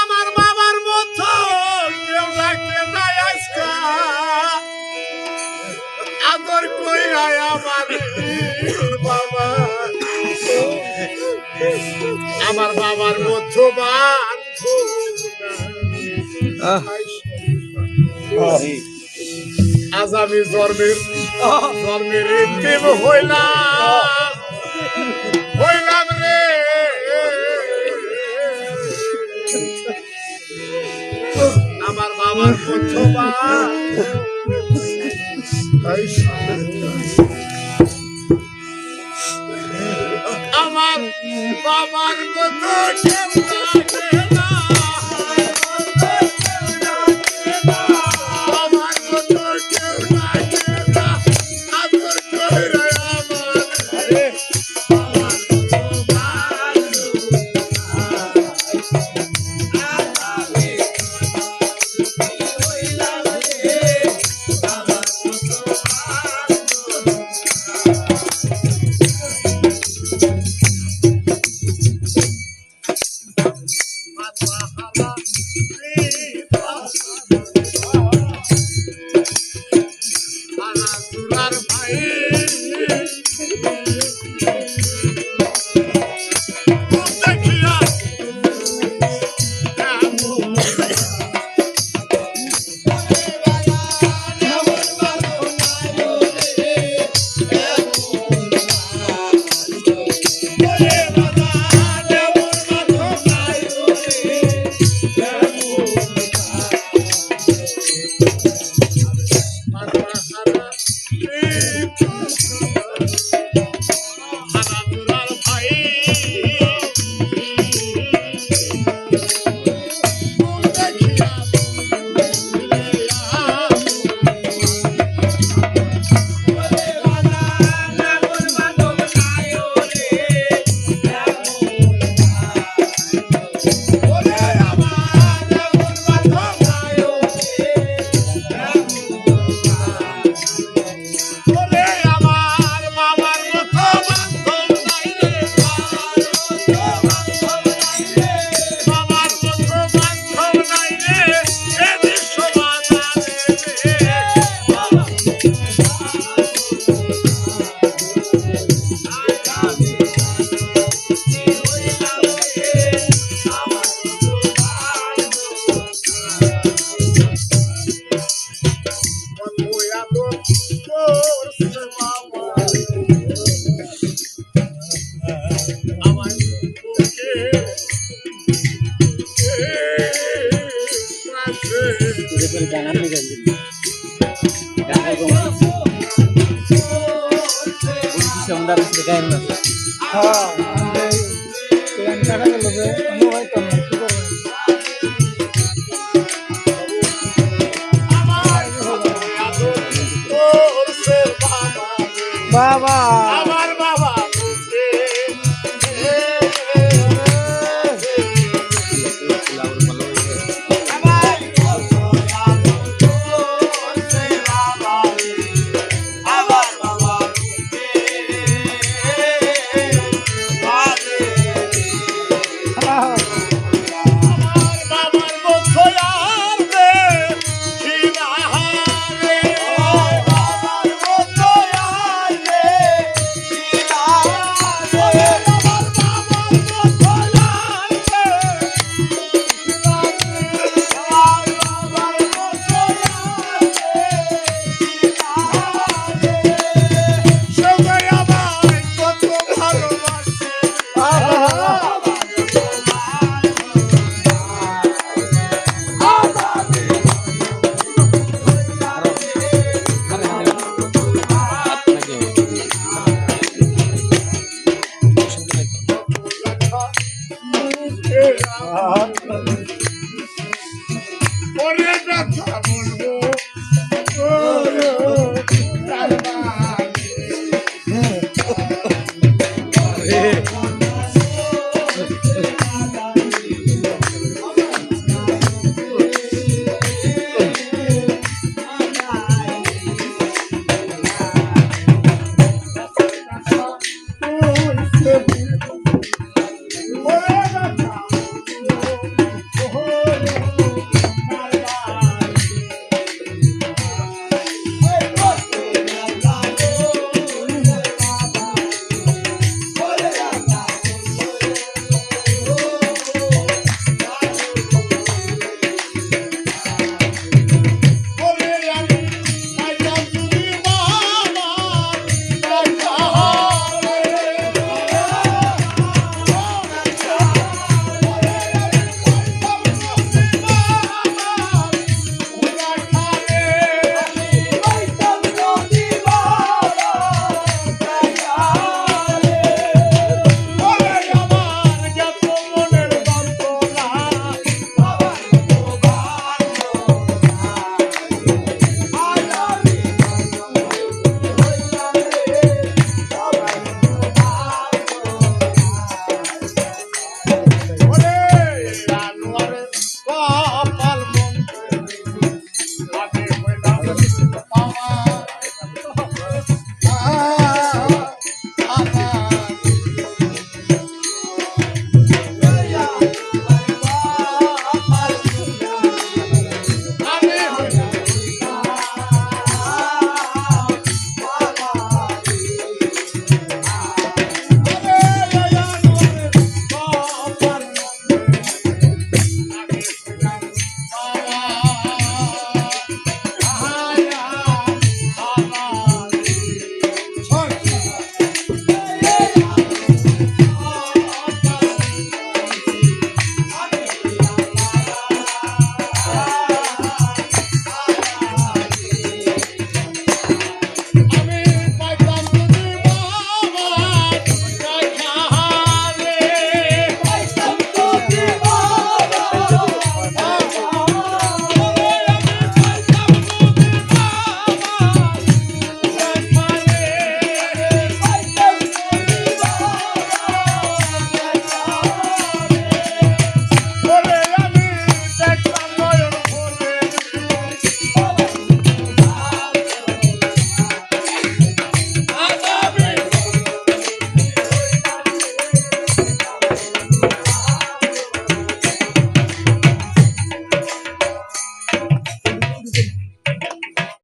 আমার বাবার মতো কেউ রাখে নাই আজকা। বাবা। আমার বাবার মতো বান আজ আমি জন্মের জন্মের হইলাম। আমার প্রথমা। আমার বাবার কথা Oh, आमदार असले काय ना बाबा amor no meu